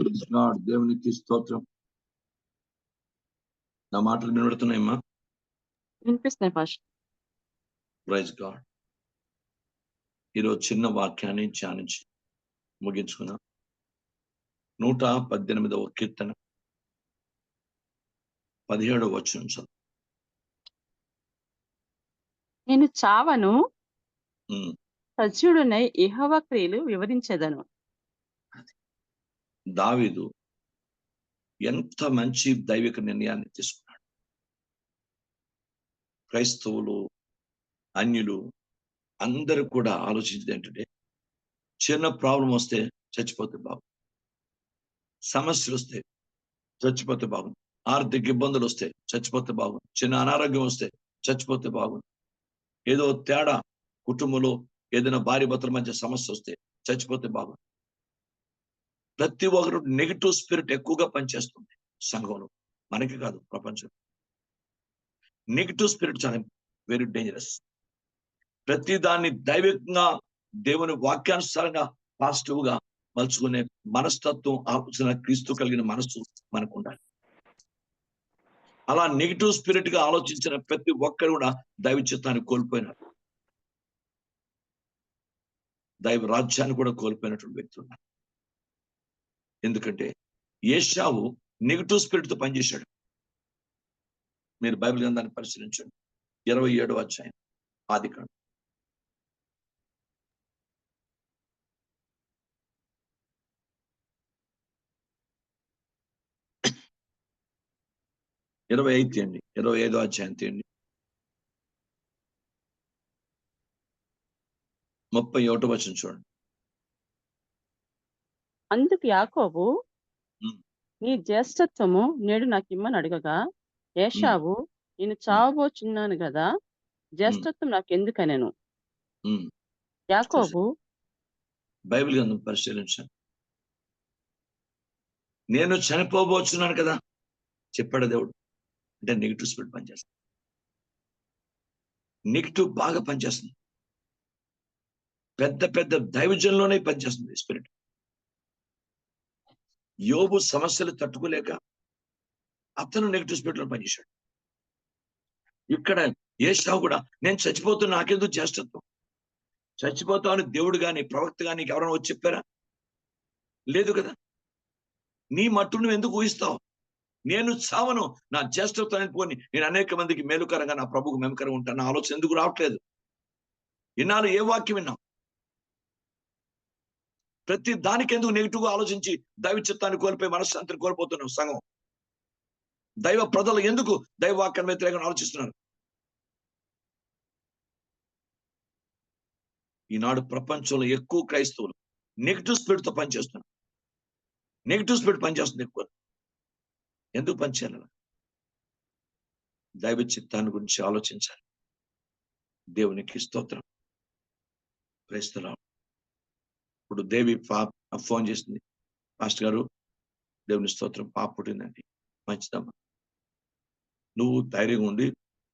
God. దేవునికి స్తోత్రం. నా మాటలు వినబడుతున్నాయమ్మా? వినిపిస్తున్నాయి పాస్టర్ ప్రైజ్ గాడ్ ఈరోజు చిన్న వాక్యాన్ని ధ్యానించి ముగించుకుందాం. నూట పద్దెనిమిదవ కీర్తన. పదిహేడవ వచ్చిన చదువు. నేను చావను. ఉమ్, సజ్జుడునై ఇహవ క్రియలు వివరించెదను. దావీదు ఎంత మంచి దైవిక నిర్ణయాన్ని తీసుకున్నాడు. క్రైస్తవులు అన్యులు అందరూ కూడా ఆలోచించేది ఏంటంటే చిన్న ప్రాబ్లం వస్తే చచ్చిపోతే బాగు సమస్యలు వస్తే చచ్చిపోతే బాగుంది ఆర్థిక ఇబ్బందులు వస్తే చచ్చిపోతే బాగుంది చిన్న అనారోగ్యం వస్తే చచ్చిపోతే బాగుంది ఏదో తేడా కుటుంబంలో ఏదైనా భార్య భర్తల మధ్య సమస్య వస్తే చచ్చిపోతే బాగుంది ప్రతి ఒక్కరు నెగిటివ్ స్పిరిట్ ఎక్కువగా పనిచేస్తుంది సంఘంలో. మనకి కాదు ప్రపంచం. నెగిటివ్ స్పిరిట్ చాలా వెరీ డేంజరస్ ప్రతి దాన్ని దైవికంగా దేవుని వాక్యానుసారంగా పాజిటివ్గా మలుచుకునే మనస్తత్వం ఆలోచన క్రీస్తు కలిగిన మనస్సు మనకు ఉండాలి. అలా నెగిటివ్ స్పిరిట్గా ఆలోచించిన ప్రతి ఒక్కరు కూడా దైవ చిత్తాన్ని కోల్పోయినారు. దైవ రాజ్యాన్ని కూడా కోల్పోయినటువంటి వ్యక్తులు ఉన్నారు. ఎందుకంటే ఏషావు నెగిటివ్ స్పిరిట్తో పనిచేశాడు. మీరు బైబిల్ గ్రంథాన్ని పరిశీలించండి. ఇరవై ఏడవ అధ్యాయం ఆది కాండం. ఇరవై ఐదు తీయండి. ఇరవై ఐదో అధ్యాయం తీయండి. ముప్పై ఒకటో వచ్చిన చూడండి. అందుకు యాకోబు. నీ జ్యేష్ఠత్వము నేడు నాకు ఇమ్మని అడగగా ఏషావు నేను చావబోచున్నాను కదా జ్యేష్ఠత్వం నాకు ఎందుకనెను. యాకోబు బైబిల్ గ్రంథం పరిశీలించాను నేను చనిపోబోతున్నాను కదా చెప్పాడు దేవుడు. అంటే నెగిటివ్ స్పిరిట్ పనిచేస్తుంది. నెగిటివ్ బాగా పనిచేస్తుంది. పెద్ద పెద్ద దైవజంలోనే పనిచేస్తుంది స్పిరిట్. యోబు సమస్యలు తట్టుకోలేక అతను నెగిటివ్ స్పిరిట్ పనిచేశాడు. ఇక్కడ ఏషావు కూడా నేను చచ్చిపోతున్నా నాకెందుకు జ్యేష్ఠత్వం చచ్చిపోతామని దేవుడు కానీ ప్రవక్త కానీ ఎవరైనా వచ్చి చెప్పారా? లేదు కదా? నీ మట్టు నువ్వు ఎందుకు ఊహిస్తావు? నేను చావను నా జ్యేష్ఠత్వాన్ని పోని. నేను అనేక మందికి మేలుకరంగా నా ప్రభుకు మేమకరంగా ఉంటాను. నా ఆలోచన ఎందుకు రావట్లేదు? ఇన్నాళ్ళు ఏ వాక్యం విన్నాం ప్రతి దానికి ఎందుకు నెగిటివ్గా ఆలోచించి దైవ చిత్తాన్ని కోల్పోయి మనశ్శాంతిని కోల్పోతున్నాం సంఘం? దైవ ప్రజలు ఎందుకు దైవ వాక్యం వ్యతిరేకంగా ఆలోచిస్తున్నారు? ఈనాడు ప్రపంచంలో ఎక్కువ క్రైస్తవులు నెగిటివ్ స్పిరిట్తో పనిచేస్తున్నారు. నెగిటివ్ స్పిరిట్ పనిచేస్తుంది ఎక్కువ. ఎందుకు పనిచేయాలి? దైవ చిత్తాన్ని గురించి ఆలోచించాలి. దేవునికి స్తోత్రం. క్రైస్తరావు ఇప్పుడు దేవి పా- ఫోన్ చేసింది. మాస్టర్ గారు దేవుని స్తోత్రం పాప పుట్టిందండి. మంచిదమ్మా. నువ్వు ధైర్యంగా ఉండి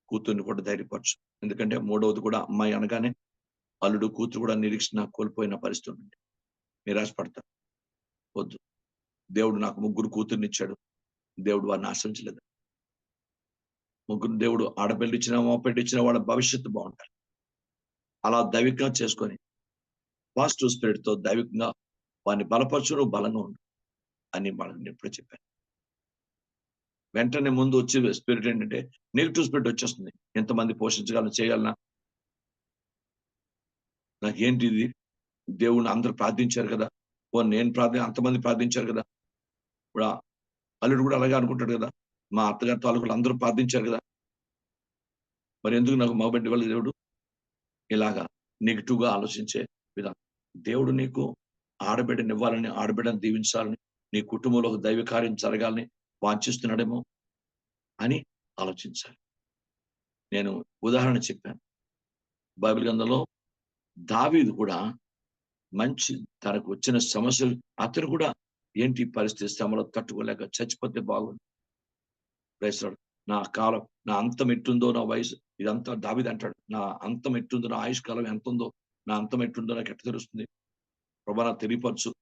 కూతుర్ని కూడా ధైర్యపరచు. ఎందుకంటే మూడవది కూడా అమ్మాయి అనగానే అల్లుడు కూతురు కూడా నిరీక్షణ కోల్పోయిన పరిస్థితి ఉంది. నిరాశపడతారు వద్దు. దేవుడు నాకు ముగ్గురు కూతుర్ని ఇచ్చాడు. దేవుడు వారిని ఆశించలేదు ముగ్గురు దేవుడు ఆడపిల్ల ఇచ్చిన మోపెట్టి ఇచ్చిన వాళ్ళ భవిష్యత్తు బాగుంటారు అలా దైవికంగా చేసుకొని పాజిటివ్ స్పిరిట్తో దైవికంగా వారిని బలపరచు బలంగా ఉండు అని వాళ్ళని ఎప్పుడో చెప్పాను వెంటనే ముందు వచ్చే స్పిరిట్ ఏంటంటే నెగిటివ్ స్పిరిట్ వచ్చేస్తుంది. ఎంతమంది పోషించగలను చేయగలనా? నాకు ఏంటి ఇది దేవుణ్ణి అందరూ ప్రార్థించారు కదా. ఓ నేను ప్రార్థి అంతమంది ప్రార్థించారు కదా. ఇప్పుడు అల్లుడు కూడా అలాగే అనుకుంటాడు కదా. మా అత్తగారి తాలూకులు అందరూ ప్రార్థించారు కదా. మరి ఎందుకు నాకు మగబెట్టి ఇవ్వలేదు దేవుడు? ఇలాగా నెగిటివ్గా ఆలోచించే విధానం. దేవుడు నీకు ఆడబిడ్డనివ్వాలని ఆడబిడ్డను ఆడబిడ్డని దీవించాలని నీ కుటుంబంలో ఒక దైవ కార్యం జరగాలని వాంఛిస్తున్నాడేమో అని ఆలోచించాలి. నేను ఉదాహరణ చెప్పాను. బైబిల్ గ్రంథంలో దావీదు కూడా మంచి తనకు వచ్చిన సమస్యలు అతను కూడా ఏంటి పరిస్థితి? శ్రమలో తట్టుకోలేక చచ్చిపోతే బాగుంది ప్రైస్తాడు నా కాలం నా అంతం ఎట్టుందో నా వయసు ఇదంతా దావిది అంటాడు. నా అంతం ఎట్టుందో నా ఆయుష్ కాలం ఎంత ఉందో నా అంతం ఎట్టుందో నాకు ఎట్ట తెలుస్తుంది? ప్రభా నాకు తెలియపరచు.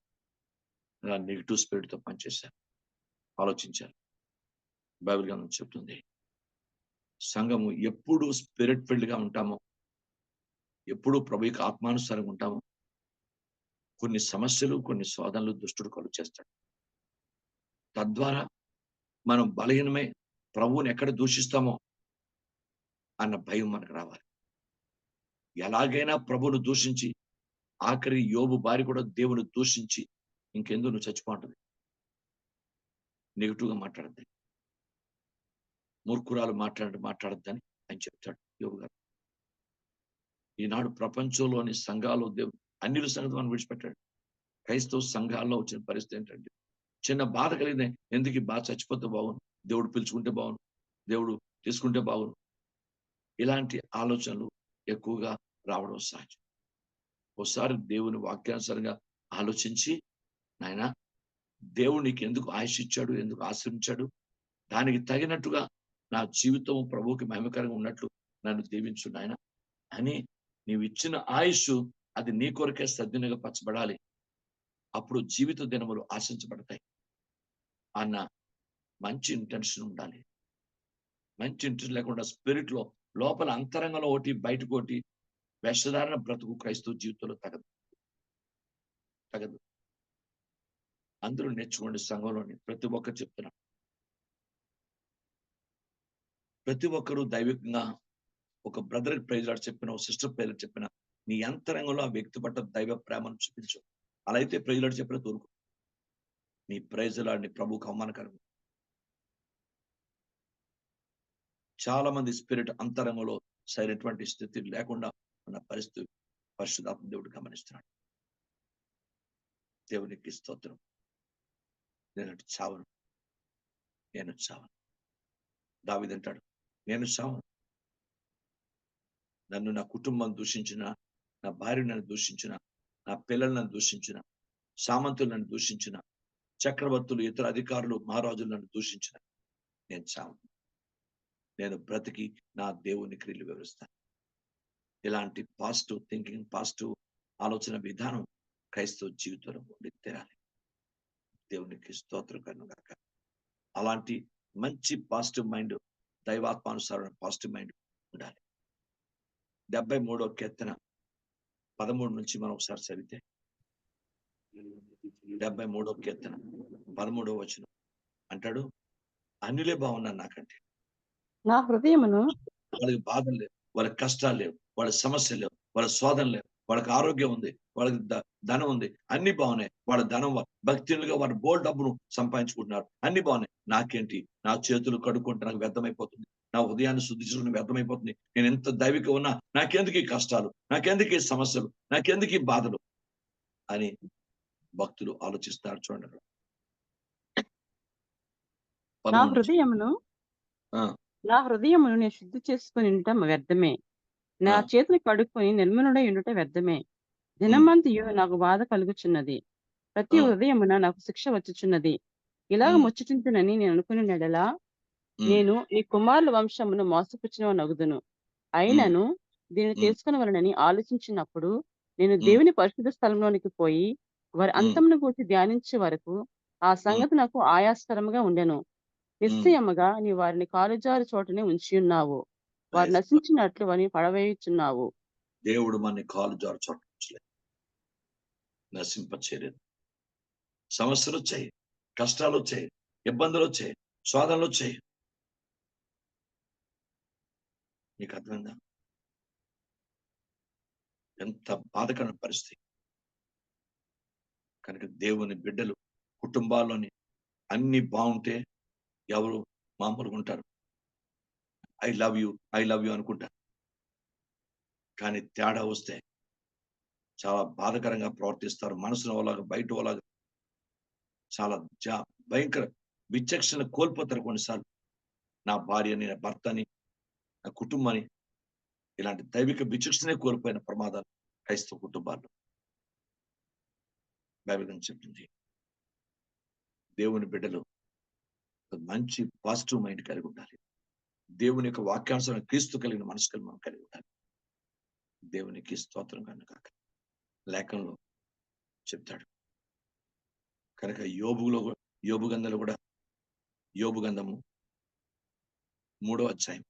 నెగిటివ్ స్పిరిట్తో పనిచేశాను. ఆలోచించాను. బైబిల్ గ్రంథం చెప్తుంది. సంఘము ఎప్పుడు స్పిరిట్ ఫిల్డ్గా ఉంటామో ఎప్పుడు ప్రభు యొక్క ఆత్మానుసారంగా ఉంటామో కొన్ని సమస్యలు కొన్ని శోధనలు దుష్టుడు కలు చేస్తాడు. తద్వారా మనం బలహీనమై ప్రభువుని ఎక్కడ దూషిస్తామో అన్న భయం మనకు రావాలి. ఎలాగైనా ప్రభువును దూషించి ఆఖరి యోబు భార్య కూడా దేవుని దూషించి ఇంకెందుకు నువ్వు చచ్చిపోంటది నెగిటివ్గా గా మూర్ఖురాలు మాట్లాడి మాట్లాడద్దని ఆయన చెప్తాడు యోగు గారు. ఈనాడు ప్రపంచంలోని సంఘాలు దేవుడు అన్ని సంగతి మనం విడిచిపెట్టాడు క్రైస్తవ సంఘాల్లో వచ్చిన పరిస్థితి ఏంటంటే చిన్న బాధ కలిగితే ఎందుకు బాధ చచ్చిపోతే బాగుండు? దేవుడు పిలుచుకుంటే బాగుండు. దేవుడు తీసుకుంటే బాగుండు. ఇలాంటి ఆలోచనలు ఎక్కువగా రావడం సహజం ఒకసారి దేవుని వాక్యానుసారంగా ఆలోచించి నాయన దేవుడు నీకు ఎందుకు ఆయుష్ ఇచ్చాడు ఎందుకు ఆశ్రయించాడు దానికి తగినట్టుగా నా జీవితం ప్రభువుకి మహిమకరంగా ఉన్నట్లు నన్ను దీవించు నాయన అని నీవు ఇచ్చిన ఆయుష్ అది నీ కొరకే సద్వినియోగ పరచబడాలి. అప్పుడు జీవిత దినములు ఆశించబడతాయి. అన్న మంచి ఇంటెన్షన్ ఉండాలి. మంచి ఇంటెన్షన్ లేకుండా స్పిరిట్లో లోపల అంతరంగంలో ఒకటి బయటకు ఒకటి వేషధారణ బ్రతుకు క్రైస్తవ జీవితంలో తగదు. తగదు. అందరూ నేర్చుకోండి సంఘంలోని ప్రతి ఒక్కరు చెప్తున్నా. ప్రతి ఒక్కరూ దైవికంగా ఒక బ్రదర్ ప్రైజ్లాడు చెప్పిన ఒక సిస్టర్ ప్రైజ్లాడు చెప్పిన నీ అంతరంగంలో ఆ వ్యక్తి పట్ల దైవ ప్రేమను చూపించు. అలా అయితే ప్రైజ్లాడు చెప్పిన తోరుకు నీ ప్రైజ్లాడిని ప్రభుకు అవమానకరం. చాలా మంది స్పిరిట్ అంతరంగంలో సరైనటువంటి స్థితి లేకుండా ఉన్న పరిస్థితి పరిశుధాత్మ దేవుడు గమనిస్తున్నాడు. దేవునికి స్తోత్రం. నేను చావను. నేను చావను. దావిదంటాడు నేను చావను. నన్ను నా కుటుంబం దూషించిన నా భార్య నన్ను దూషించిన నా పిల్లలు నన్ను దూషించిన సామంతులు నన్ను దూషించిన చక్రవర్తులు ఇతర అధికారులు మహారాజులు నన్ను దూషించిన నేను చావను. నేను బ్రతికి నా దేవుని క్రియలు వివరిస్తాను. ఇలాంటి పాజిటివ్ థింకింగ్ పాజిటివ్ ఆలోచన విధానం క్రైస్తవ జీవితంలో ఉండి తెరాలి. దేవునికి స్తోత్రం కనుగాక అలాంటి మంచి పాజిటివ్ మైండ్ దైవాత్మానుసారమైన పాజిటివ్ మైండ్ ఉండాలి. డెబ్బై మూడో కీర్తన పదమూడు నుంచి మనం ఒకసారి చదివితే డెబ్బై మూడో కీర్తన పదమూడో వచనం అంటాడు అనిలే బాగున్నాను నాకంటే. నా హృదయమును వాళ్ళకి బాధలు లేవు వాళ్ళకి కష్టాలు లేవు వాళ్ళ సమస్యలు లేవు వాళ్ళ శోధన లేవు వాళ్ళకి ఆరోగ్యం ఉంది వాళ్ళకి ధనం ఉంది అన్ని బాగున్నాయి. వాళ్ళ ధనం భక్తులుగా వాళ్ళ బోల్ డబ్బును సంపాదించుకుంటున్నారు. అన్ని బాగున్నాయి. నాకేంటి? నా చేతులు కడుక్కుంటే నాకు వ్యర్థమైపోతుంది. నా ఉదయాన్ని శుద్ధి చేసుకుని వ్యర్థమైపోతుంది. నేను ఎంత దైవిక ఉన్నా నాకెందుకు ఈ కష్టాలు? నాకెందుకు ఈ సమస్యలు? నాకెందుకు ఈ బాధలు? అని భక్తులు ఆలోచిస్తారు చూడండి. నా. హృదయమును. నా హృదయమును నేను శుద్ధి చేసుకుని ఉండటం వ్యర్థమే నా. చేతులు కడుక్కొని నిర్మలుడై ఉండుట వ్యర్థమే దినమంతయు నాకు బాధ కలుగుచున్నది ప్రతి ఆ. ఉదయమున నాకు శిక్ష వచ్చుచున్నది ఇలాగ ఉమ్. ముచ్చుచుంటునని నేను అనుకుని నెడలా. నేను నీ కుమారుల వంశమును మోసపుచ్చిన నగుదును అయినను దీన్ని. తెలుసుకుని వలనని ఆలోచించినప్పుడు నేను దేవుని పరిశుద్ధ స్థలంలోనికి పోయి వారి. అంతమును గురించి ధ్యానించే వరకు ఆ సంగతి నాకు ఆయాస్కరముగా ఉండెను నిశ్చయముగా నీ వారిని కాలుజారు చోటనే ఉంచి ఉన్నావు. వారు. నశించినట్లు వారిని పడవేయుచున్నావు. దేవుడు మన కాలు జారు నశింప చేయలేదు సమస్యలు వచ్చాయి. కష్టాలు వచ్చాయి. ఇబ్బందులు వచ్చాయి. శోధనలు వచ్చాయి. నీకు అర్థమైందా? ఎంత బాధకరమైన పరిస్థితి. కనుక దేవుని బిడ్డలు కుటుంబాల్లోని అన్ని బాగుంటే ఎవరు మామూలుగా ఉంటారు. I love you I love you అనుకుంటారు. కానీ తేడా వస్తే చాలా బాధకరంగా ప్రవర్తిస్తారు. మనసులో వాళ్ళగా బయట వాళ్ళగా చాలా జా భయంకర విచక్షణ కోల్పోతారు కొన్నిసార్లు. నా భార్యని నా భర్తని నా కుటుంబాన్ని ఇలాంటి దైవిక విచక్షణే కోల్పోయిన ప్రమాదాలు క్రైస్తవ కుటుంబాల్లో. బైబిల్ చెప్తుంది. దేవుని బిడ్డలు మంచి పాజిటివ్ మైండ్ కలిగి ఉండాలి. దేవుని యొక్క వాక్యానుసారం క్రీస్తు కలిగిన మనసు మనం కలిగి ఉండాలి. దేవునికి స్తోత్రం కనుక లేఖంలో చెప్తాడు. కనుక యోబులో యోబు గంధంలో కూడా యోబు గంధము మూడో అధ్యాయం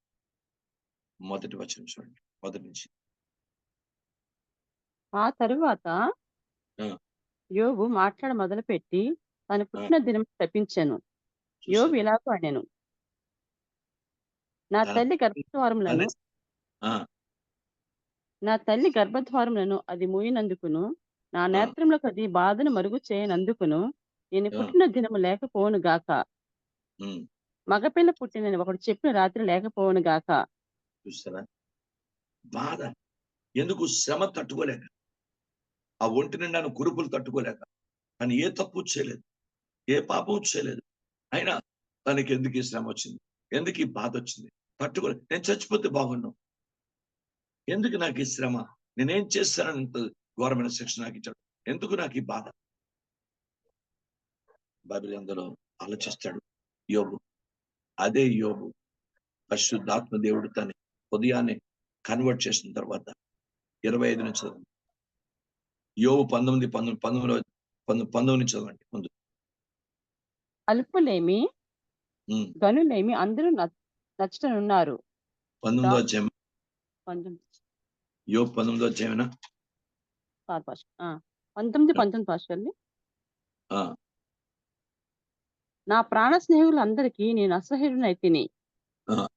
మొదటి వచనం చూడండి. మొదటి నుంచి. ఆ తరువాత. యోబు మాట్లాడ మొదలుపెట్టి తను పుట్టిన దినం తప్పించాను. యోబు? ఇలాగూ అనెను నా తల్లి గర్భద్వారములను నా తల్లి గర్భద్వారములను అది మూయినందుకును. నా నేత్రములకు అది బాధను మరుగు చేయనందుకును. నేను. పుట్టిన దినము లేకపోవును గాక. మగపిల్ల పుట్టినని ఒకడు చెప్పిన రాత్రి లేకపోవును గాక. చూస్తారా బాధ. ఎందుకు? శ్రమ తట్టుకోలేక. ఆ ఒంటి నిండా కురుపులు తట్టుకోలేక. తను ఏ తప్పు చేయలేదు. ఏ పాపం చేయలేదు. అయినా తనకి ఎందుకు ఈ శ్రమ వచ్చింది? ఎందుకు ఈ బాధ వచ్చింది? పట్టుకుని నేను చచ్చిపోతే బాగున్నాను ఎందుకు నాకు ఈ శ్రమ? నేనేం చేస్తానని ఇంత ఘోరమైన శిక్ష నాకు ఇచ్చాడు. ఎందుకు నాకు ఈ బాధ? బైబిల్ అందులో ఆలోచిస్తాడు యోబు. అదే యోబు పరిశుద్ధాత్మ దేవుడు తన ఉదయాన్నే కన్వర్ట్ చేసిన తర్వాత ఇరవై ఐదు నుంచి చదవండి. యోబు పంతొమ్మిది పంతొమ్మిది పంతొమ్మిది పంతొమ్మిది నుంచి చదవండి. ముందు. అల్పులేమి గనులేమి అందరూ నచ్- నచ్చటనున్నారు. పంతొమ్మిదో అధ్యాయం పంతొమ్మిది. యోబు పంతొమ్మిదో అధ్యాయమేనా? కాదు పాస్టర్. ఆ, పంతొమ్మిది పంతొమ్మిది పాస్టర్ని ఆ, నా ప్రాణ స్నేహితులందరికీ నేను అసహ్యుడనై తిని ఆ.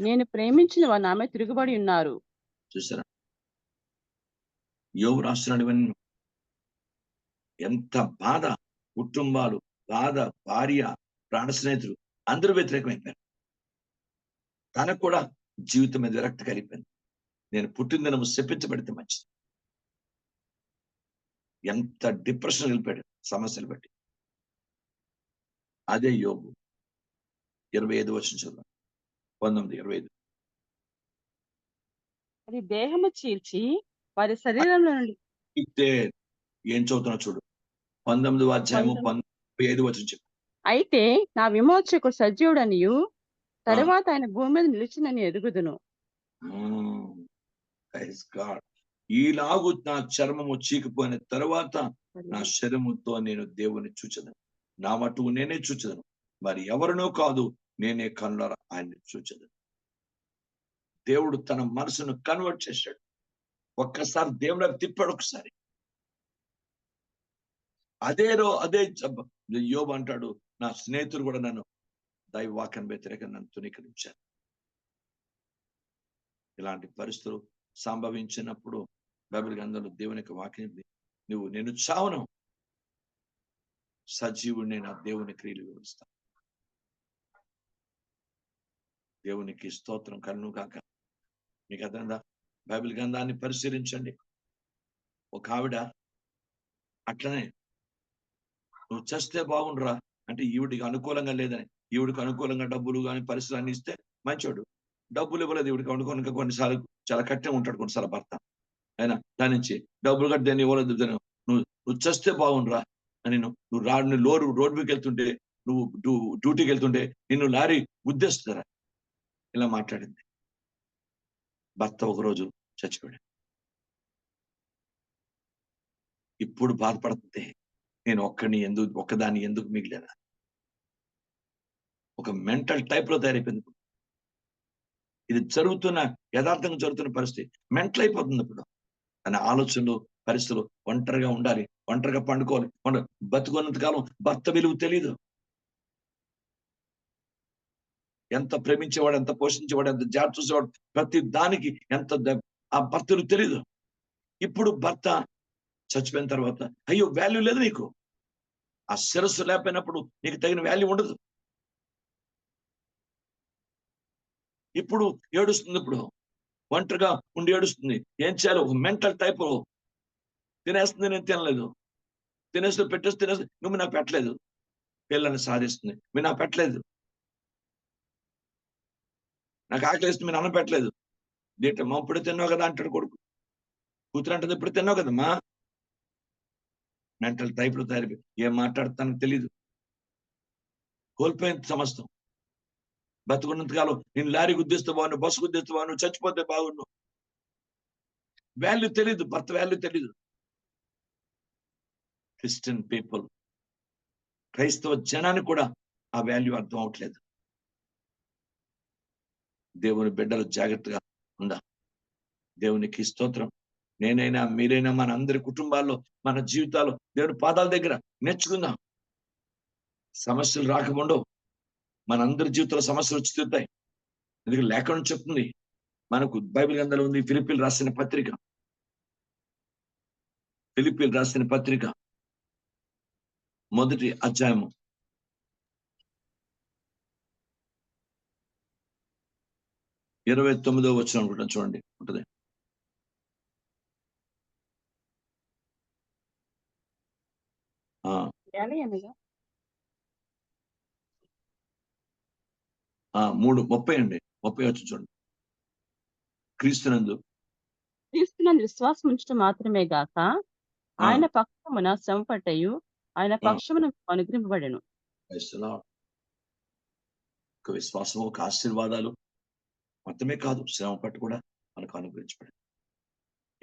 నేను ప్రేమించిన వారు ఆమె తిరుగుబడి ఉన్నారు. చూసారా? రాస్తున్నాడు ఇవన్నీ. ఎంత బాధ. కుటుంబాలు. బాధ భార్య ప్రాణ స్నేహితులు అందరూ వ్యతిరేకమైపోయారు. తనకు కూడా జీవితం మీద విరక్తి కలిగిపోయింది. నేను పుట్టిన దినము శపించబడితే మంచిది. ఎంత డిప్రెషన్ వెళ్ళిపోయాడు సమస్యలు బట్టి. అదే యోగు ఇరవై ఐదు వచ్చిన చదువు పంతొమ్మిది ఇరవై ఐదు. అది దేహము చీల్చి వారి శరీరంలో నుండి ఏం చదువుతున్నా చూడు. పంతొమ్మిది అధ్యాయము పంతొమ్మిది ఐదు వచ్చిన అయితే నా విమోచకుడు సజీవుడనియు తరువాత ఆయన భూమి మీద నిలిచినని Praise God. ఈలాగు నా చర్మము చీకిపోయిన తర్వాత నా శరముతో నేను దేవుని చూచదను. నా మటుకు నేనే చూచదను. మరి ఎవరినో కాదు నేనే కనుల ఆయన్ని చూచదను. దేవుడు తన మనసును కన్వర్ట్ చేశాడు. ఒక్కసారి దేవుడు తిప్పాడు ఒకసారి. అదే రో అదే యోబు అంటాడు నా స్నేహితుడు కూడా నన్ను దైవ వ్యతిరేకంగా నన్ను తునీకరించాను ఇలాంటి పరిస్థితులు సంభవించినప్పుడు బైబిల్ గ్రంథంలో దేవుని యొక్క వాక్యం నువ్వు నేను చావును. సజీవుడిని నా దేవుని క్రియలు వివరిస్తా. దేవునికి స్తోత్రం కన్ను కాక మీకు అర్థందా బైబిల్ గ్రంథాన్ని పరిశీలించండి. ఒక ఆవిడ అట్లనే నువ్వు చస్తే బాగుండురా. అంటే ఈవిడికి అనుకూలంగా లేదని. ఈవిడికి అనుకూలంగా డబ్బులు కానీ పరిస్థితులు అన్ని ఇస్తే మంచోడు. డబ్బులు ఇవ్వలేదు ఈవిడికి అనుకూలంగా కొన్నిసార్లు చాలా కట్టే ఉంటాడు కొన్నిసార్లు భర్త. ఆయన దాని నుంచి డబ్బులు కట్టి దాన్ని ఇవ్వలేదు నువ్వు నువ్వు చస్తే బాగుండురా. అని నువ్వు రాడు లోరు రోడ్ మీదకి వెళ్తుంటే నువ్వు డ్యూటీకి వెళ్తుంటే నిన్ను లారీ ఉద్దేశిస్తారా ఇలా మాట్లాడింది. భర్త ఒకరోజు చచ్చిపోయాడు. ఇప్పుడు బాధపడుతుంది నేను ఒక్కడిని ఎందుకు ఒక్కదాన్ని ఎందుకు మిగిలిన? ఒక మెంటల్ టైప్లో తయారైపోయింది ఇది జరుగుతున్న యథార్థంగా జరుగుతున్న పరిస్థితి. మెంటల్ అయిపోతుంది ఇప్పుడు. తన ఆలోచనలు పరిస్థితులు ఒంటరిగా ఉండాలి ఒంటరిగా పండుకోవాలి పండు బతుకున్నంత కాలం భర్త విలువ తెలియదు ఎంత ప్రేమించేవాడు ఎంత పోషించేవాడు ఎంత జాగ్రత్త చూసేవాడు ప్రతి దానికి ఎంత ఆ భర్తలు తెలియదు ఇప్పుడు భర్త చచ్చిపోయిన తర్వాత అయ్యో వాల్యూ లేదు నీకు. ఆ శిరస్సు లేకపోయినప్పుడు నీకు తగిన వాల్యూ ఉండదు. ఇప్పుడు ఏడుస్తుంది ఇప్పుడు. ఒంటరిగా ఉండి ఏడుస్తుంది. ఏం చేయాలి? ఒక మెంటల్ టైప్ తినేస్తుంది నేను తినలేదు. తినేస్తూ పెట్టేసి తినేసి నువ్వు నాకు పెట్టలేదు. పిల్లల్ని సాధిస్తుంది. మీరు నాకు పెట్టలేదు. నాకు ఆకలిస్తుంది మీరు అన్నం పెట్టలేదు. దీంట్లో ఇప్పుడు తిన్నావు కదా అంటాడు కొడుకు. కూతురు అంటుంది ఇప్పుడు తిన్నావు కదమ్మా. మెంటల్ టైప్లో తయారు ఏం మాట్లాడుతానో తెలీదు. కోల్పోయింది సమస్తం. బతుకున్నంతకాలం నేను లారీ గుద్దిస్తే బాగున్నావు బస్సు గుద్దిస్తే బాగున్నావు చచ్చిపోతే బాగున్నావు వాల్యూ తెలీదు భర్త వాల్యూ తెలీదు. క్రిస్టియన్ పీపుల్ క్రైస్తవ జనానికి కూడా ఆ వాల్యూ అర్థం అవట్లేదు. దేవుని బిడ్డలు జాగ్రత్తగా ఉందా దేవునికి స్తోత్రం. నేనైనా మీరైనా మన అందరి కుటుంబాల్లో మన జీవితాలు దేవుని పాదాల దగ్గర నేర్చుకుందాం. సమస్యలు రాకముండవు మన అందరి జీవితంలో సమస్యలు వచ్చి తీరుతాయి. ఎందుకంటే లేఖనం చెప్తుంది. మనకు బైబిల్ గ్రంథంలో ఉంది ఫిలిపిల్ రాసిన పత్రిక. ఫిలిపిల్ రాసిన పత్రిక. మొదటి అధ్యాయము. ఇరవై తొమ్మిదో వచ్చిన అనుకుంటాను చూడండి. ఉంటుంది. ఏలి అనగా మూడు ముప్పై అండి. ముప్పై వచ్చి చూడండి. క్రీస్తునందు. క్రీస్తునందు విశ్వాసం ఉంచడం మాత్రమే గాక ఆయన పక్షమున శ్రమపట్టయు ఆయన. పక్షమున అనుగ్రహింపబడెను. ఒక విశ్వాసం ఒక ఆశీర్వాదాలు మొత్తమే కాదు శ్రమ పట్టు కూడా మనకు అనుగ్రహించబడి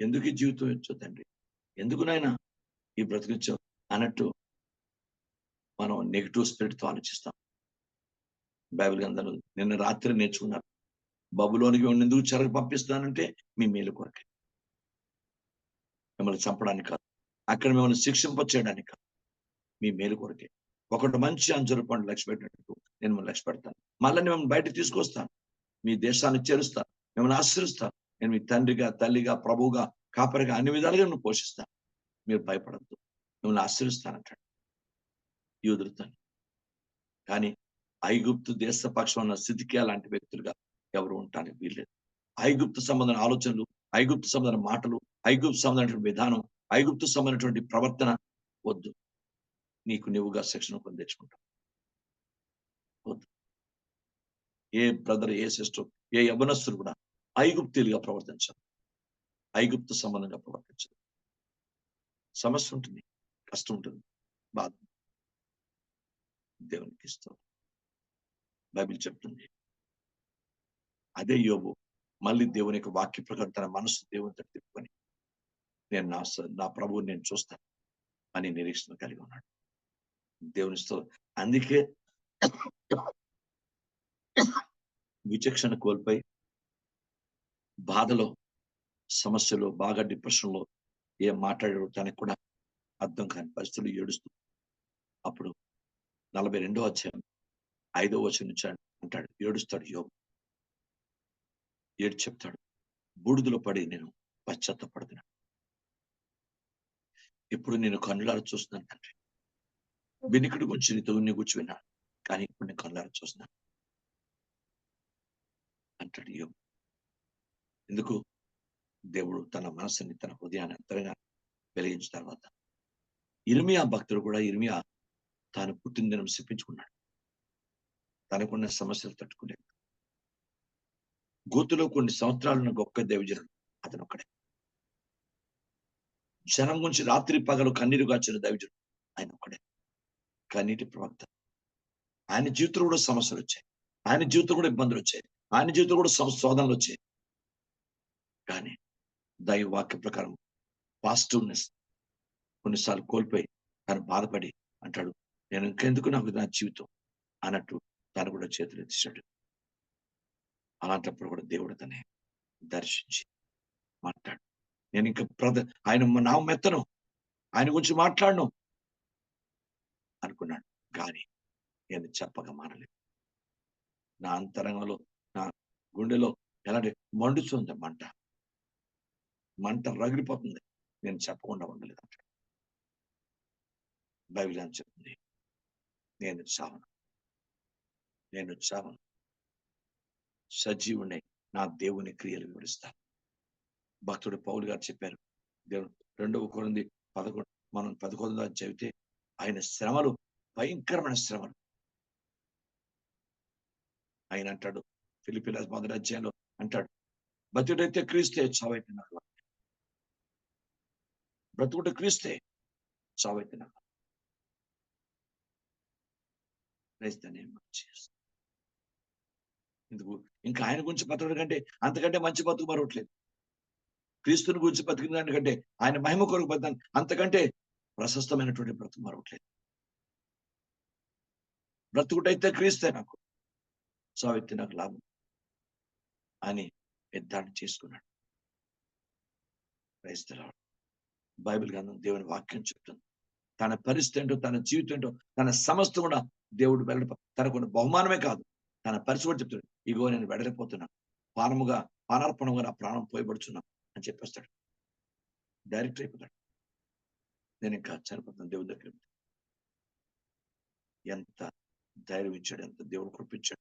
ఎందుకు ఈ జీవితం ఇచ్చో తండ్రి ఎందుకు నాయన ఈ బ్రతికించావు అన్నట్టు మనం నెగిటివ్ స్పిరిట్తో ఆలోచిస్తాం. బైబిల్ గ్రంథాలు నిన్న రాత్రి నేర్చుకున్నారు బబులోనికి ఎందుకు చెరకు పంపిస్తానంటే మీ మేలు కొరకే. మిమ్మల్ని చంపడానికి కాదు. అక్కడ మిమ్మల్ని శిక్షింప చేయడానికి కాదు. మీ మేలు కొరకే. ఒకటి మంచి అంజరు పండు లక్ష్య పెట్టినట్టు నేను మిమ్మల్ని లక్ష్య పెడతాను మళ్ళీ మిమ్మల్ని బయటకు తీసుకొస్తాను. మీ దేశాన్ని చేరుస్తాను. మిమ్మల్ని ఆశ్రయిస్తాను. నేను మీ తండ్రిగా తల్లిగా ప్రభువుగా కాపరిగా అన్ని విధాలుగా నువ్వు పోషిస్తాను. మీరు భయపడద్దు. మిమ్మల్ని ఆశ్రయిస్తానంటాడు. యూదులతోని కానీ ఐగుప్తు దేశ పక్షంలో ఉన్న స్థితికి అలాంటి వ్యక్తులుగా ఎవరు ఉండటానికి వీల్లేదు ఐగుప్తు సంబంధమైన ఆలోచనలు ఐగుప్తు సంబంధమైన మాటలు ఐగుప్తు సంబంధమైనటువంటి విధానం ఐగుప్తు సంబంధమైనటువంటి ప్రవర్తన వద్దు. నీకు నువ్వుగా శిక్షణ కొని తెచ్చుకుంటావు వద్దు. ఏ బ్రదర్ ఏ సిస్టర్ ఏ యవనస్తులు కూడా ఐగుప్తులుగా ప్రవర్తించాలి ఐగుప్తు సంబంధంగా ప్రవర్తించాలి సమస్య ఉంటుంది. కష్టం ఉంటుంది. బాధ దేవునికి ఇస్తాం బైబిల్ చెప్తుంది. అదే యోబు మళ్ళీ దేవుని యొక్క వాక్య ప్రకారం తన మనసు దేవుని తిప్పుకొని నేను నా నా ప్రభువుని నేను చూస్తాను. అని నిరీక్షణ కలిగి ఉన్నాడు. దేవుని అందుకే విచక్షణ కోల్పోయి బాధలో సమస్యలో బాగా డిప్రెషన్లో ఏం మాట్లాడాడు తనకు కూడా అర్థం కాని పరిస్థితులు ఏడుస్తూ అప్పుడు నలభై రెండో అధ్యాయం ఐదో వచనం నుంచి అంటాడు. ఏడుస్తాడు యోగు ఏడు చెప్తాడు బూడిదలో పడి నేను పశ్చాత్తపడుతున్నాను ఇప్పుడు నేను కన్నులారా చూస్తున్నాను తండ్రి. వినికిడి గురించి నీతో నీ గురించి విన్నాను కానీ ఇప్పుడు నేను కన్నులారా చూస్తున్నాను. అంటాడు యోగు ఎందుకు? దేవుడు తన మనసుని తన హృదయాన్ని అంతరంగా వెలిగించిన తర్వాత. ఇరిమియా భక్తుడు కూడా ఇరిమియా తాను పుట్టిన దినం తనకున్న సమస్యలు తట్టుకునేది. గోతులో కొన్ని సంవత్సరాలున్న గొప్ప దైవజనుడు అతను ఒక్కడే జనం గురించి రాత్రి పగలు కన్నీరు కాచిన దైవజనుడు ఆయన ఒక్కడే కన్నీటి ప్రవక్త. ఆయన జీవితంలో కూడా సమస్యలు వచ్చాయి. ఆయన జీవితం కూడా ఇబ్బందులు వచ్చాయి. ఆయన జీవితం కూడా సం- శోధనలు వచ్చాయి. కానీ దైవ వాక్య ప్రకారం పాజిటివ్నెస్ కొన్నిసార్లు కోల్పోయి తను బాధపడి అంటాడు నేను ఇంకెందుకు నాకు నా జీవితం అన్నట్టు తను కూడా చేతులు ఎత్తిశాడు అలాంటప్పుడు కూడా దేవుడు తనే దర్శించి మాట్లాడు. నేను ఇంకా ప్రద ఆయన నా మెత్తను ఆయన గురించి మాట్లాడను అనుకున్నాడు. కానీ నేను చెప్పక మానలేదు. నా అంతరంగంలో నా గుండెలో ఎలాంటి మండుతుంది మంట? మంట రగిలిపోతుంది. నేను చెప్పకుండా ఉండలేదు అంటాడు బైబిల్ అని చెప్తుంది? నేను చావను. నేను చావను. సజీవుని నా దేవుని క్రియలు వివరిస్తాను. భక్తుడు పౌలు గారు చెప్పారు దేవుడు రెండవ కొరింది పదకొండు మనం పదకొండు దాకా చదివితే ఆయన శ్రమలు భయంకరమైన శ్రమలు. ఆయన అంటాడు ఫిలిపిల మొదటి అధ్యాయంలో అంటాడు బతుడైతే క్రీస్తే చావైతే నాకు బ్రతుకుడు క్రీస్తే చావైతే నాకు ప్రైజ్ ఎందుకు? ఇంకా ఆయన గురించి బతకడం కంటే అంతకంటే మంచి బతుకు మరొట్లేదు క్రీస్తుని గురించి బతికిన దానికంటే ఆయన మహిమ కొరకు బతాను అంతకంటే ప్రశస్తమైనటువంటి బ్రతుకు మరొకట్లేదు. బ్రతుకుటైతే క్రీస్తే నాకు. సావిత్రి నాకు లాభం. అని నిర్ధారణ చేసుకున్నాడు. క్రైస్తరాడు బైబిల్ గ్రంథం దేవుని వాక్యం చెప్తుంది. తన పరిస్థితి ఏంటో తన జీవితం ఏంటో తన సమస్త కూడా దేవుడు వెళ్ళ తనకున్న బహుమానమే కాదు. తన పరిస్థితి చెప్తాడు ఇగో నేను వెడలిపోతున్నాను. పానముగా పానార్పణంగా నా ప్రాణం పోయబడుచున్నాను అని చెప్పేస్తాడు. డైరెక్ట్ అయిపోతాడు. నేను ఇంకా చనిపోతాను దేవుడి దగ్గర ఎంత ధైర్యం ఇచ్చాడు ఎంత దేవుడు కురిపించాడు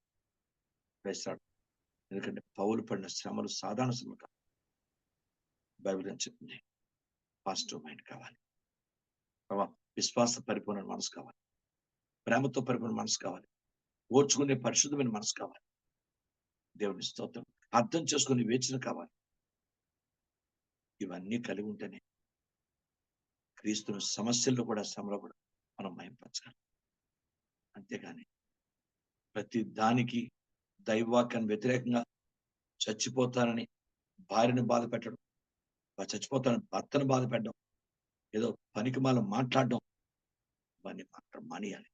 వేస్తాడు. ఎందుకంటే పౌలు పడిన శ్రమలు సాధారణ శ్రమ కాదు. బైబిల్ అని చెప్తుంది? పాజిటివ్ మైండ్ కావాలి. విశ్వాస పరిపూర్ణ మనసు కావాలి. ప్రేమతో పరిపూర్ణ మనసు కావాలి. ఓర్చుకునే పరిశుద్ధమైన మనసు కావాలి. దేవుని స్తోత్రం. అర్థం చేసుకుని వేచిన కావాలి. ఇవన్నీ కలిగి ఉంటేనే క్రీస్తుని సమస్యల్లో కూడా శ్రమలో కూడా మనం మయంపరచాలి అంతేగాని ప్రతి దానికి దైవాక్యాన్ని వ్యతిరేకంగా చచ్చిపోతానని భార్యను బాధ పెట్టడం చచ్చిపోతానని భర్తను బాధ పెట్టడం ఏదో పనికి మాల మాట్లాడడం ఇవన్నీ మాత్రం మానేయాలి.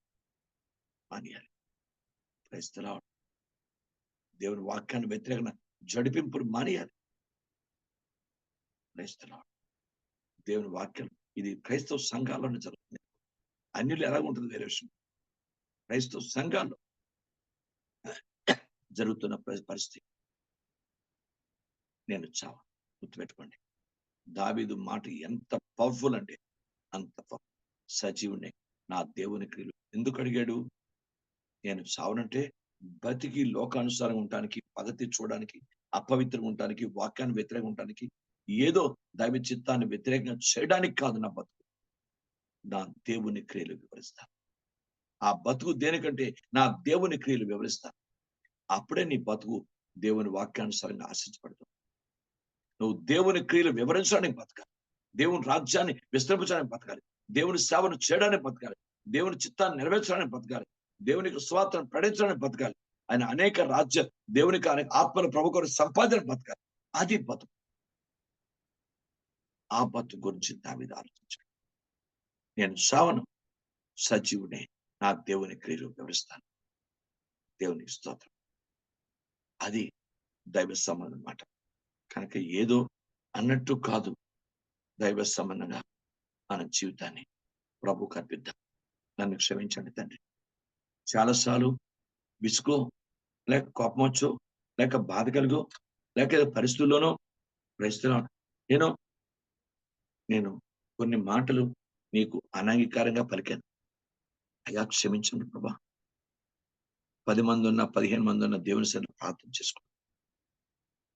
మానేయాలి క్రైస్తలా దేవుని వాక్యాన్ని వ్యతిరేకంగా జడిపింపును మానేయాలి క్రైస్తలా దేవుని వాక్యం ఇది క్రైస్తవ సంఘాల్లోనే జరుగుతుంది. అన్యులు ఎలా ఉంటుంది వేరే విషయం. క్రైస్తవ సంఘాల్లో జరుగుతున్న పరిస్థితి. నేను చావ గుర్తుపెట్టుకోండి. దావీదు మాట ఎంత పవర్ఫుల్ అంటే అంత సజీవుని నా దేవుని క్రియలు ఎందుకు అడిగాడు? నేను చావనంటే బతికి లోకానుసారం ఉండటానికి పగతి చూడడానికి అపవిత్రం ఉండటానికి వాక్యాన్ని వ్యతిరేకం ఉండటానికి ఏదో దైవ చిత్తాన్ని వ్యతిరేకంగా చేయడానికి కాదు నా బతుకు. నా దేవుని క్రియలు వివరిస్తాను ఆ బతుకు దేనికంటే నా దేవుని క్రియలు వివరిస్తాను అప్పుడే నీ బతుకు దేవుని వాక్యానుసారంగా ఆశించబడతావు నువ్వు దేవుని క్రియలు వివరించడానికి బతకాలి. దేవుని రాజ్యాన్ని విస్తరించడానికి బతకాలి. దేవుని సేవను చేయడానికి బతకాలి. దేవుని చిత్తాన్ని నెరవేర్చడానికి బతకాలి. దేవునికి స్వార్థను ప్రకటించడానికి బతకాలి. ఆయన అనేక రాజ్య దేవునికి అనేక ఆత్మల ప్రభుత్వ సంపాదన బతకాలి. అది బతుకు. ఆ బతుకు గురించి దావిద ఆలోచించాడు. నేను సావను సజీవునే నా దేవుని క్రియలు వివరిస్తాను. దేవునికి స్తోత్రం. అది దైవ సంబంధం అన్నమాట కనుక ఏదో అన్నట్టు కాదు దైవ సంబంధంగా మన జీవితాన్ని ప్రభు కల్పిద్దాం నన్ను క్షమించండి తండ్రి. చాలాసార్లు విసుగు లేక కోపం వచ్చు లేక బాధ కలుగు లేక పరిస్థితుల్లోనో ప్రస్తుతం నేను నేను కొన్ని మాటలు నీకు అనాంగీకారంగా పలికాను. అయ్యా క్షమించండి ప్రభా. పది మంది ఉన్న పదిహేను మంది ఉన్న దేవుని సన్నిధిలో ప్రార్థన చేసుకో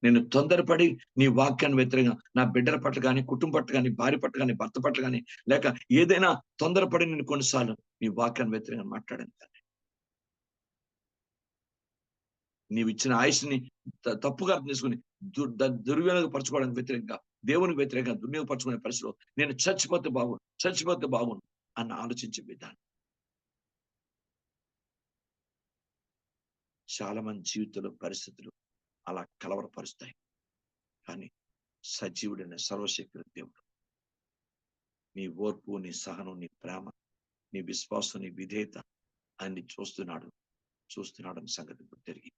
నేను తొందరపడి నీ వాక్యాన్ని వ్యతిరేకంగా నా బిడ్డల పట్ల కానీ కుటుంబం పట్ల కానీ భార్య పట్ల కానీ భర్త పట్ల కానీ లేక ఏదైనా తొందరపడి నేను కొన్నిసార్లు నీ వాక్యాన్ని వ్యతిరేకంగా మాట్లాడాను. నీవు ఇచ్చిన ఆయుష్ని తప్పుగా అర్థం చేసుకుని దుర్వినియోగపరచుకోవడానికి వ్యతిరేకంగా దేవునికి వ్యతిరేకంగా దుర్వినియోగపరచుకునే పరిస్థితిలో నేను చచ్చిపోతే బాగు చచ్చిపోతే బాగుండు అని ఆలోచించే విధానం. చాలా మంది జీవితంలో పరిస్థితులు అలా కలవరపరుస్తాయి. కానీ సజీవుడైన సర్వశక్తుల దేవుడు. నీ ఓర్పు నీ సహనం నీ ప్రేమ నీ విశ్వాసం నీ విధేయత అన్ని చూస్తున్నాడు. చూస్తున్నాడు అని సంగతి తిరిగి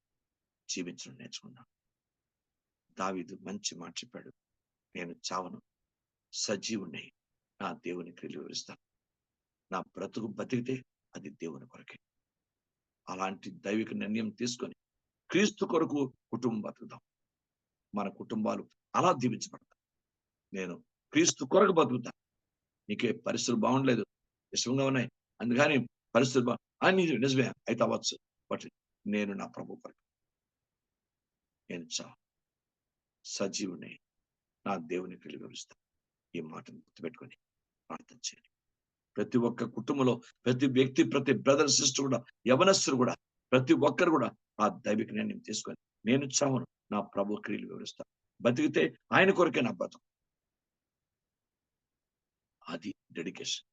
జీవించడం నేర్చుకున్నాను. దావిదు మంచి మాట చెప్పాడు. నేను చావను. సజీవుని నా దేవుని క్రియలు వివరిస్తాను. నా బ్రతుకు బతికితే అది దేవుని కొరకే. అలాంటి దైవిక నిర్ణయం తీసుకొని క్రీస్తు కొరకు కుటుంబం బతుకుదాం. మన కుటుంబాలు అలా దీవించబడతాం నేను క్రీస్తు కొరకు బతుకుతాను. నీకే పరిస్థితులు బాగుండలేదు. ఇష్టంగా ఉన్నాయి. అందుకని పరిస్థితులు బా నిజమే. అయితే అవ్వచ్చు. బట్ నేను నా ప్రభు కొరకు నేను చా సజీవుని నా దేవుని కలిగి ఈ మాటను గుర్తుపెట్టుకొని ప్రార్థన చేయండి. ప్రతి ఒక్క కుటుంబంలో ప్రతి వ్యక్తి ప్రతి బ్రదర్ సిస్టర్ కూడా యవనస్తులు కూడా ప్రతి ఒక్కరు కూడా ఆ దైవిక నిర్ణయం తీసుకొని నేను చావును నా ప్రభు క్రియలు వివరిస్తా బతికితే ఆయన కొరకే నా బ్రతం అది డెడికేషన్.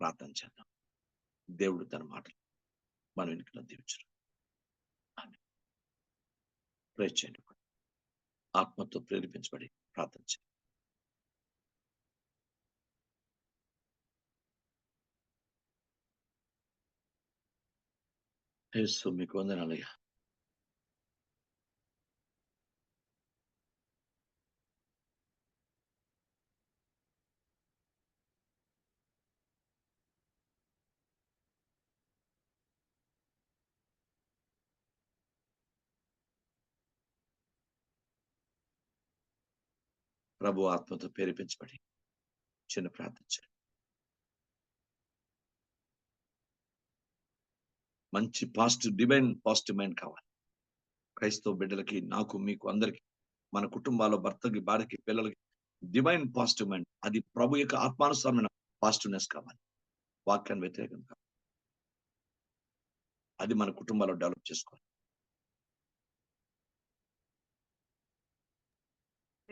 ప్రార్థన చేద్దాం. దేవుడు తన మాటలు మనం వెనుకలో దీవించరు చేయండి. ఆత్మతో ప్రేరేపించబడి ప్రార్థన చేయండి. యేసు మీకు వందనాలయ్యా ప్రభు ఆత్మతో ప్రేరేపించబడి చిన్న ప్రార్థించండి మంచి పాజిటివ్ డివైన్ పాజిటివ్ మైండ్ కావాలి. క్రైస్తవ బిడ్డలకి నాకు మీకు అందరికి మన కుటుంబాల్లో భర్తకి భార్యకి పిల్లలకి డివైన్ పాజిటివ్ మైండ్ అది ప్రభు యొక్క ఆత్మానుసారమైన పాజిటివ్నెస్ కావాలి. వాక్యాన్ని వ్యతిరేకం కావాలి అది మన కుటుంబాల్లో డెవలప్ చేసుకోవాలి.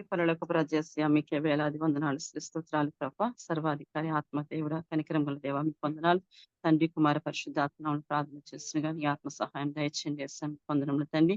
పనులకు ప్రజస్య మీకే వేలాది వందనాలు స్తోత్రాలు ప్రభ. సర్వాధికారి ఆత్మ దేవుడ కనికరం గల దేవ మీకు వందనాలు. తండ్రి కుమార పరిశుద్ధాత్మను ప్రార్థన చేస్తున్న కానీ ఆత్మ సహాయం దయచేయండి. వందనములు. తండ్రి